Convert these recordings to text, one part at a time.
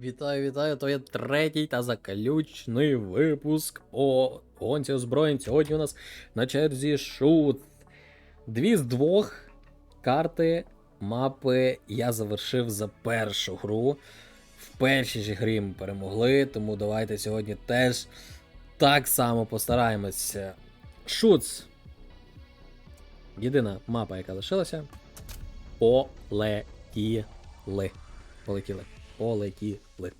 Вітаю, вітаю! То є третій та заключний випуск по гонці озброєнь. Сьогодні у нас на черзі шут. Дві з двох карти мапи я завершив за першу гру. В першій ж грі ми перемогли, тому давайте сьогодні теж так само постараємося. Шуц. Єдина мапа, яка лишилася. Полетіли. Полетіли. Полетіли.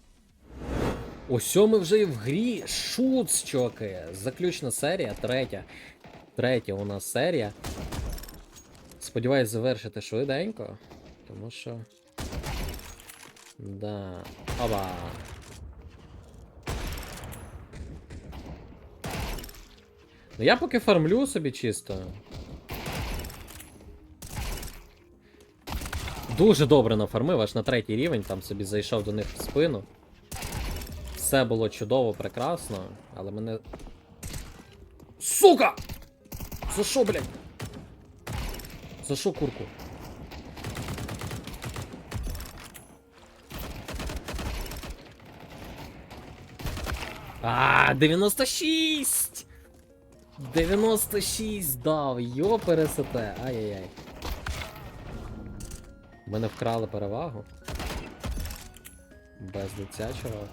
Ось ми вже і в грі. Шуц, чоки. Заключна серія, третя. Третя у нас серія. Сподіваюсь, завершити швиденько. Тому що. Да. Оба. Ну я поки фармлю собі чисто. Дуже добре нафармив, аж на третій рівень там собі зайшов до них в спину. Все було чудово, прекрасно, але мене. Сука! За що, блядь? За що курку? А, 96! 96 дав, йо пересете. Ай-яй-яй. Мене вкрали перевагу. Без лиця, чувак.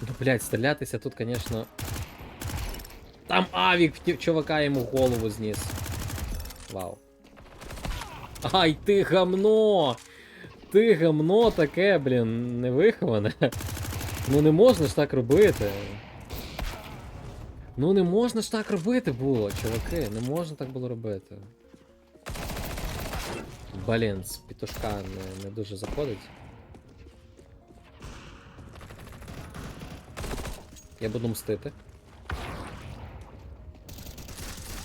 Ну, блядь, стрілятися тут, конечно. Там авік чувака йому голову зніс. Вау. Ай, ти гамно! Ти гамно таке, блін, невиховане. Ну не можна ж так робити. Ну не можна ж так робити було, чуваки, не можна так було робити. Блін, з пітушка не, не дуже заходить. Я буду мстити.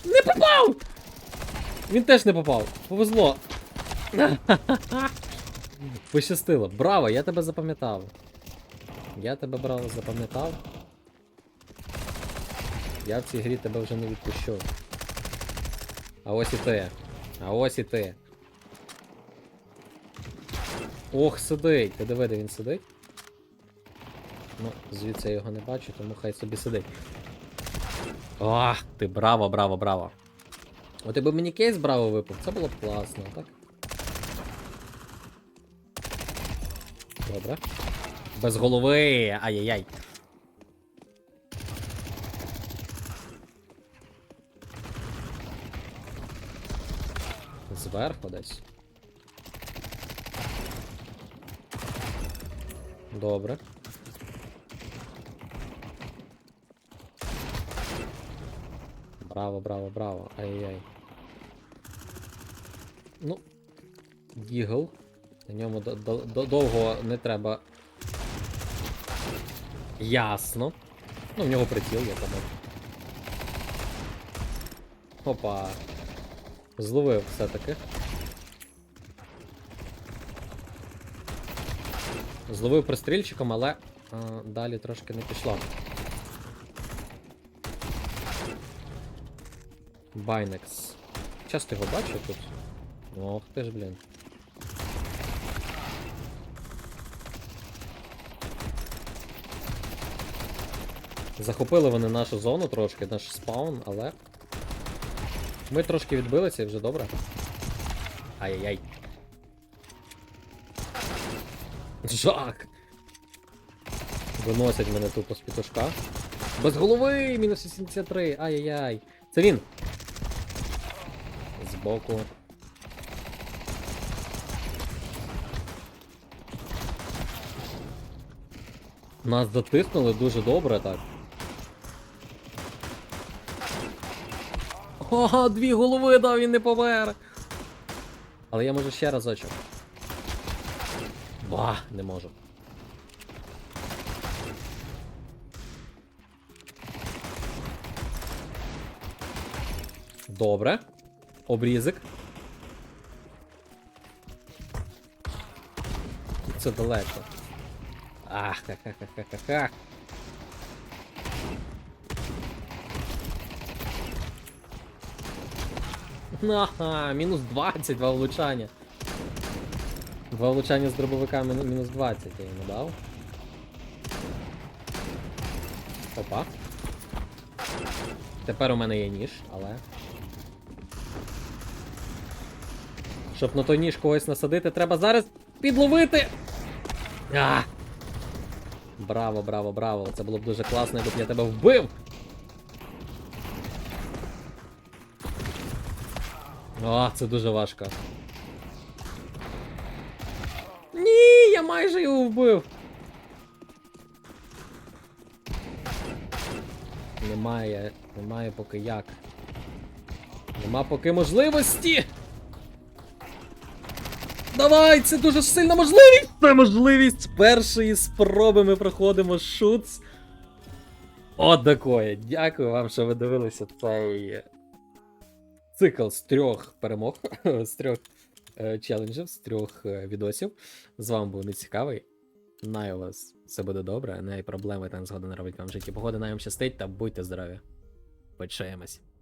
Не попав! Він теж не попав. Повезло. Пощастило. Браво, я тебе запам'ятав. Я тебе браво запам'ятав. Я в цій грі тебе вже не відпущу. А ось і ти. А ось і ти. Ох, сидить. Ти диви, де він сидить. Ну, звідси я його не бачу, тому хай собі сидить. Ах, ти браво, браво, браво. От якби мені кейс браво випав, це було б класно, так? Добре. Без голови. Ай-яй-яй. Зверху десь. Добре. Браво, браво, браво. Ай-яй. Ну. Дігл. На ньому до- до- до- довго не треба. Ясно. Ну, в нього приціл, я тому. Опа. Зловив все-таки. Зловив пристрільчиком, але а, далі трошки не пішло. Байнекс. Часто його бачу тут. Ох ти ж, блін. Захопили вони нашу зону трошки, наш спаун, але. Ми трошки відбилися і вже добре. Ай-яй-яй. Жак! Виносять мене тупо з пітушка. Без голови! Мінус 83! Ай-яй-яй! Це він! Збоку. Нас дотиснули дуже добре так. Ого, дві голови дав, він не помер. Але я можу ще разочок. Ба, не можу. Добре. Обрізик. Це далеко. Ах, ха-ха-ха-ха-ха. Ага, мінус 20, два влучання. Два влучання з дробовика мінус 20 я йому дав. Опа. Тепер у мене є ніж, але. Щоб на той ніж когось насадити, треба зараз підловити. А! Браво, браво, браво. Це було б дуже класно, якби я тебе вбив. О, це дуже важко. Я майже його вбив. Немає, немає поки як. Нема поки можливості. Давай, це дуже сильна можливість! Це можливість першої спроби ми проходимо шуц. От такое. Дякую вам, що ви дивилися цей цикл з трьох перемог, з трьох челенджів, з трьох е, відосів. З вами був нецікавий. Най у вас все буде добре, най проблеми та згода не робить вам в житті. Погода най вам щастить та будьте здорові. Почаємось.